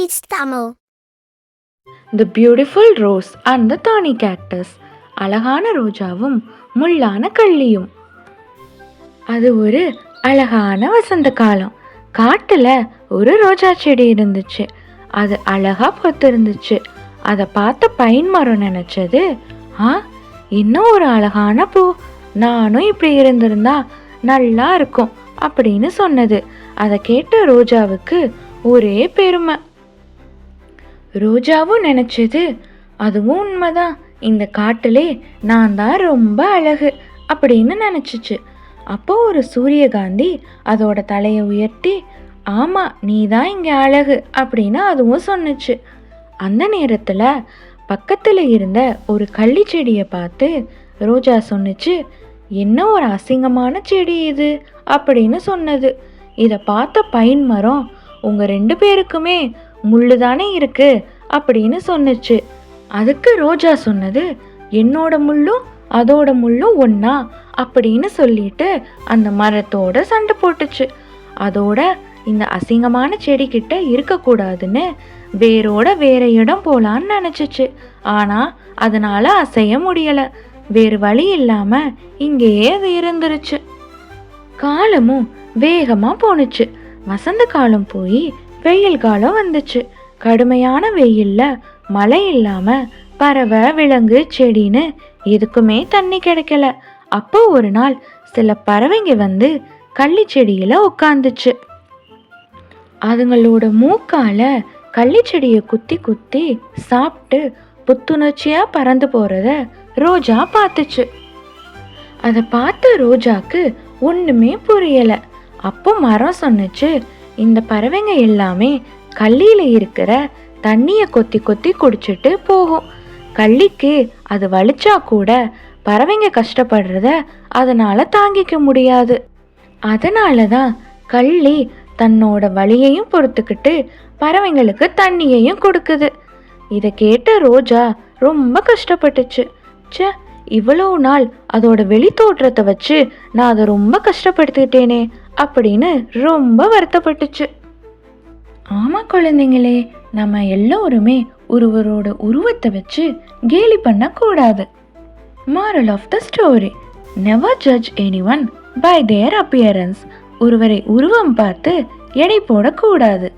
Teach Tamil the beautiful rose and the thorny cactus அழகான ரோஜாவும் முள்ளான கள்ளியும். அது ஒரு அழகான வசந்த காலம். காட்டில் ஒரு ரோஜா செடி இருந்துச்சு. அது அழகா பூத்திருந்துச்சு. அதை பார்த்த பைன் மரம் நினைச்சது. ஆ இன்னும் ஒரு அழகான பூ. நானும் இப்படி இருந்திருந்தா நல்லா இருக்கும் அப்படின்னு சொன்னது. அதை கேட்ட ரோஜாவுக்கு ஒரே பெருமை. ரோஜாவும் நினச்சது அதுவும் உண்மைதான். இந்த காட்டிலே நான் தான் ரொம்ப அழகு அப்படின்னு நினச்சிச்சு. அப்போ ஒரு சூரியகாந்தி அதோட தலையை உயர்த்தி ஆமா நீ தான் இங்கே அழகு அப்படின்னு அதுவும் சொன்னுச்சு. அந்த நேரத்தில் பக்கத்தில் இருந்த ஒரு கள்ளி செடியை பார்த்து ரோஜா சொன்னுச்சு என்ன ஒரு அசிங்கமான செடி இது அப்படின்னு சொன்னது. இதை பார்த்த பைன் மரம் உங்கள் ரெண்டு பேருக்குமே முள்ளு தானே இருக்கு அப்படின்னு சொன்னுச்சு. அதுக்கு ரோஜா சொன்னது என்னோட முள்ளும் அதோட முள்ளும் ஒன்னா அப்படின்னு சொல்லிட்டு அந்த மரத்தோட சண்டை போட்டுச்சு. அதோட இந்த அசிங்கமான செடி கிட்ட இருக்கக்கூடாதுன்னு வேரோட வேற இடம் போலான்னு நினச்சிச்சு. ஆனால் அதனால் அசைய முடியலை. வேறு வழி இல்லாமல் இங்கேயே அது இருந்துருச்சு காலமும் வேகமாக போணுச்சு. வசந்த காலம் போய் வெயில் காலம் வந்துச்சு. கடுமையான வெயில்ல மழை இல்லாம பறவை விலங்கு செடின்னு எதுக்குமே தண்ணி கிடைக்கல. அப்போ ஒரு நாள் சில பறவைங்க வந்து கள்ளி செடியில உட்காந்துச்சு அதுங்களோட மூக்கால கள்ளி செடியை குத்தி குத்தி சாப்பிட்டு புத்துணர்ச்சியா பறந்து போறத ரோஜா பார்த்துச்சு. அதை பார்த்த ரோஜாக்கு ஒன்றுமே புரியலை. அப்போ மரம் சொன்னுச்சு இந்த பறவைங்க எல்லாமே கள்ளியில் இருக்கிற தண்ணியை கொத்தி கொத்தி குடிச்சிட்டு போகும். கள்ளிக்கு அது வலிச்சா கூட பறவைங்க கஷ்டப்படுறத அதனால தாங்கிக்க முடியாது. அதனால தான் கள்ளி தன்னோட வலியையும் பொறுத்துக்கிட்டு பறவைங்களுக்கு தண்ணியையும் கொடுக்குது. இதை கேட்ட ரோஜா ரொம்ப கஷ்டப்பட்டுச்சு. சே இவ்வளோ நாள் அதோட வெளி தோற்றத்தை வச்சு நான் அதை ரொம்ப கஷ்டப்படுத்திட்டேனே. அப்படின்னு ரொம்ப வருத்தப்பட்டுச்சு. ஆமாம் குழந்தைங்களே நம்ம எல்லோருமே ஒருவரோட உருவத்தை வச்சு கேலி பண்ணக்கூடாது moral of the story never judge anyone by their appearance ஒருவரை உருவம் பார்த்து எடை போடக்கூடாது